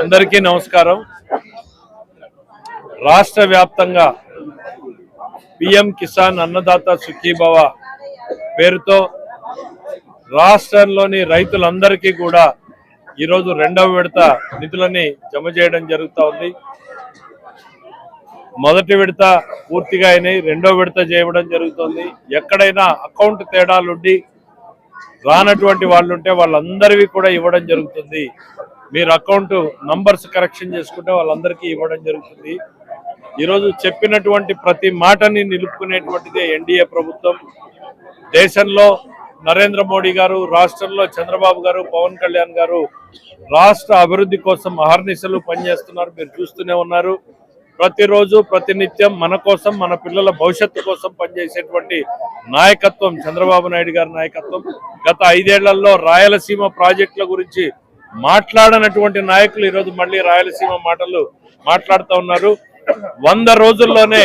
అందరికీ నమస్కారం. రాష్ట్ర వ్యాప్తంగా పిఎం కిసాన్ అన్నదాత సుఖీభవ పేరుతో రాష్ట్రంలోని రైతులందరికీ కూడా ఈరోజు రెండవ విడత నిధులని జమ చేయడం జరుగుతూ ఉంది మొదటి విడత పూర్తిగా అయినాయి రెండో విడత చేయడం జరుగుతుంది. ఎక్కడైనా అకౌంట్ తేడాలుండి రానటువంటి వాళ్ళు ఉంటే వాళ్ళందరివి కూడా ఇవ్వడం జరుగుతుంది. మీరు అకౌంట్ నంబర్స్ కరెక్షన్ చేసుకుంటే వాళ్ళందరికీ ఇవ్వడం జరుగుతుంది. ఈరోజు చెప్పినటువంటి ప్రతి మాటని నిలుపుకునేటువంటిదే ఎన్డీఏ ప్రభుత్వం. దేశంలో నరేంద్ర మోడీ గారు రాష్ట్రంలో చంద్రబాబు గారు పవన్ కళ్యాణ్ గారు రాష్ట్ర అభివృద్ధి కోసం అహర్నిశలు పనిచేస్తున్నారు. మీరు చూస్తూనే ఉన్నారు. ప్రతిరోజు ప్రతినిత్యం మన కోసం మన పిల్లల భవిష్యత్తు కోసం పనిచేసేటువంటి నాయకత్వం చంద్రబాబు నాయుడు గారి నాయకత్వం. గత ఐదేళ్ళలో రాయలసీమ ప్రాజెక్టుల గురించి మాట్లాడనటువంటి నాయకులు ఈరోజు మళ్ళీ రాయలసీమ మాటలు మాట్లాడుతూ ఉన్నారు. వంద రోజుల్లోనే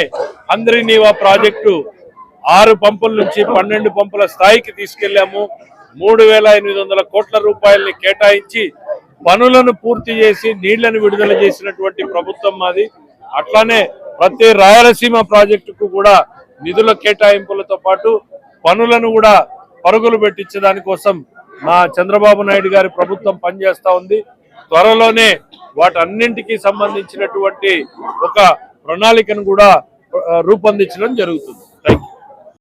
అందరినీవా ప్రాజెక్టు ఆరు పంపుల నుంచి పన్నెండు పంపుల స్థాయికి తీసుకెళ్ళాము మూడు వేల ఎనిమిది వందల కోట్ల రూపాయల్ని కేటాయించి పనులను పూర్తి చేసి నీళ్ళను విడుదల చేసినటువంటి ప్రభుత్వం మాది. అట్లానే ప్రతి రాయలసీమ ప్రాజెక్టుకు కూడా నిధుల కేటాయింపులతో పాటు పనులను కూడా పరుగులు పెట్టించే దానికోసం మా చంద్రబాబు నాయుడు గారి ప్రభుత్వం పనిచేస్తా ఉంది. త్వరలోనే వాటన్నింటికి సంబంధించినటువంటి ఒక ప్రణాళికను కూడా రూపొందించడం జరుగుతుంది.